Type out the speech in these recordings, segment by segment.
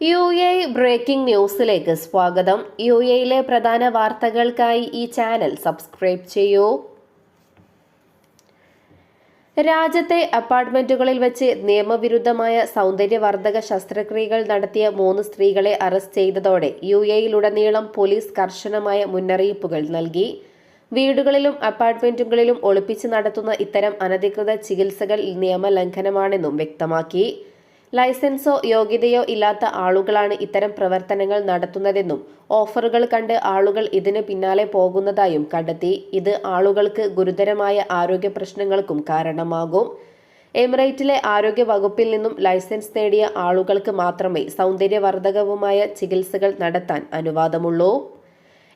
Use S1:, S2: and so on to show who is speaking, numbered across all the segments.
S1: U A breaking ന്യൂസിലേക്ക് സ്വാഗതം. U എയിലെ പ്രധാന വാർത്തകൾക്കായി ഈ ചാനൽ സബ്സ്ക്രൈബ് ചെയ്യൂ. രാജ്യത്തെ അപ്പാർട്ട്മെന്റുകളിൽ വെച്ച് നിയമവിരുദ്ധമായ സൗന്ദര്യവർദ്ധക ശസ്ത്രക്രിയകൾ നടത്തിയ മൂന്ന് സ്ത്രീകളെ അറസ്റ്റ് ചെയ്തതോടെ യു എയിലുടനീളം പോലീസ് കർശനമായ മുന്നറിയിപ്പുകൾ നൽകി. വീടുകളിലും അപ്പാർട്ട്മെന്റുകളിലും ഒളിപ്പിച്ച് നടത്തുന്ന ഇത്തരം അനധികൃത ചികിത്സകൾ നിയമലംഘനമാണെന്നും വ്യക്തമാക്കി. ലൈസൻസോ യോഗ്യതയോ ഇല്ലാത്ത ആളുകളാണ് ഇത്തരം പ്രവർത്തനങ്ങൾ നടത്തുന്നതെന്നും ഓഫറുകൾ കണ്ട് ആളുകൾ ഇതിന് പിന്നാലെ പോകുന്നതായും കണ്ടെത്തി. ഇത് ആളുകൾക്ക് ഗുരുതരമായ ആരോഗ്യ പ്രശ്നങ്ങൾക്കും കാരണമാകും. എമിറേറ്റിലെ ആരോഗ്യ വകുപ്പിൽ നിന്നും ലൈസൻസ് നേടിയ ആളുകൾക്ക് മാത്രമേ സൗന്ദര്യവർദ്ധകവുമായ ചികിത്സകൾ നടത്താൻ അനുവാദമുള്ളൂ.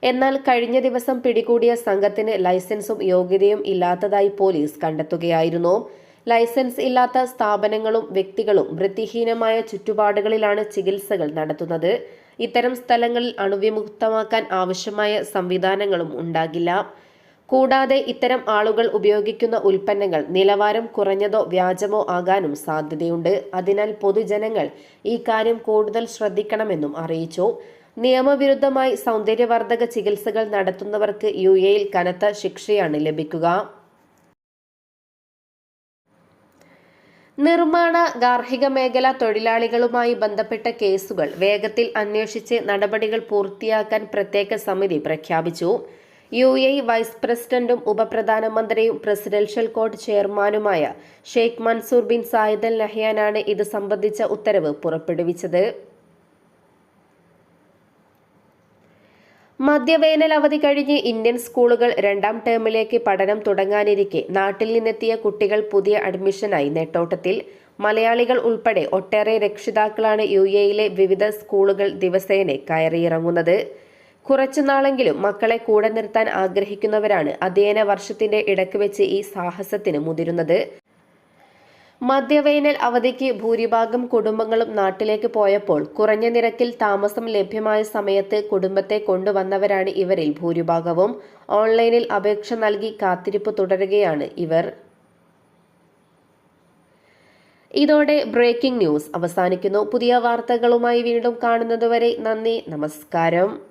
S1: എന്നാൽ കഴിഞ്ഞ ദിവസം പിടികൂടിയ സംഘത്തിന് ലൈസൻസും യോഗ്യതയും ഇല്ലാത്തതായി പോലീസ് കണ്ടെത്തുകയായിരുന്നു. ലൈസൻസ് ഇല്ലാത്ത സ്ഥാപനങ്ങളും വ്യക്തികളും വൃത്തിഹീനമായ ചുറ്റുപാടുകളിലാണ് ചികിത്സകൾ നടത്തുന്നത്. ഇത്തരം സ്ഥലങ്ങളിൽ അണുവിമുക്തമാക്കാൻ ആവശ്യമായ സംവിധാനങ്ങളും ഉണ്ടാകില്ല. കൂടാതെ ഇത്തരം ആളുകൾ ഉപയോഗിക്കുന്ന ഉൽപ്പന്നങ്ങൾ നിലവാരം കുറഞ്ഞതോ വ്യാജമോ ആകാനും സാധ്യതയുണ്ട്. അതിനാൽ പൊതുജനങ്ങൾ ഈ കാര്യം കൂടുതൽ ശ്രദ്ധിക്കണമെന്നും അറിയിച്ചു. നിയമവിരുദ്ധമായി സൗന്ദര്യവർദ്ധക ചികിത്സകൾ നടത്തുന്നവർക്ക് യു എയിൽ കനത്ത ശിക്ഷയാണ് ലഭിക്കുക. നിർമ്മാണ ഗാർഹിക മേഖല തൊഴിലാളികളുമായി ബന്ധപ്പെട്ട കേസുകൾ വേഗത്തിൽ അന്വേഷിച്ച് നടപടികൾ പൂർത്തിയാക്കാൻ പ്രത്യേക സമിതി പ്രഖ്യാപിച്ചു. യു എ വൈസ് പ്രസിഡന്റും ഉപപ്രധാനമന്ത്രിയും പ്രസിഡൻഷ്യൽ കോർട്ട് ചെയർമാനുമായ Sheikh Mansour bin Zayed Al നഹ്യാനാണ് ഇത് സംബന്ധിച്ച ഉത്തരവ് പുറപ്പെടുവിച്ചത്. മധ്യവേനൽ അവധി കഴിഞ്ഞ് ഇന്ത്യൻ സ്കൂളുകൾ രണ്ടാം ടേമിലേക്ക് പഠനം തുടങ്ങാനിരിക്കെ നാട്ടിൽ നിന്നെത്തിയ കുട്ടികൾ പുതിയ അഡ്മിഷനായി നെട്ടോട്ടത്തിൽ. മലയാളികൾ ഉൾപ്പെടെ ഒട്ടേറെ രക്ഷിതാക്കളാണ് യു എയിലെ വിവിധ സ്കൂളുകൾ ദിവസേന കയറിയിറങ്ങുന്നത്. കുറച്ചുനാളെങ്കിലും മക്കളെ കൂടെ നിർത്താൻ ആഗ്രഹിക്കുന്നവരാണ് അധ്യയന വർഷത്തിന്റെ ഇടയ്ക്ക് വെച്ച് ഈ സാഹസത്തിന് മുതിരുന്നത്. മധ്യവേനൽ അവധിക്ക് ഭൂരിഭാഗം കുടുംബങ്ങളും നാട്ടിലേക്ക് പോയപ്പോൾ കുറഞ്ഞ നിരക്കിൽ താമസം ലഭ്യമായ സമയത്ത് കുടുംബത്തെ കൊണ്ടുവന്നവരാണ് ഇവരിൽ ഭൂരിഭാഗവും. ഓൺലൈനിൽ അപേക്ഷ നൽകി കാത്തിരിപ്പ് തുടരുകയാണ് ഇവർ. ഇതോടെ ബ്രേക്കിംഗ് ന്യൂസ് അവസാനിക്കുന്നു. പുതിയ വാർത്തകളുമായി വീണ്ടും കാണുന്നതുവരെ നന്ദി നമസ്കാരം.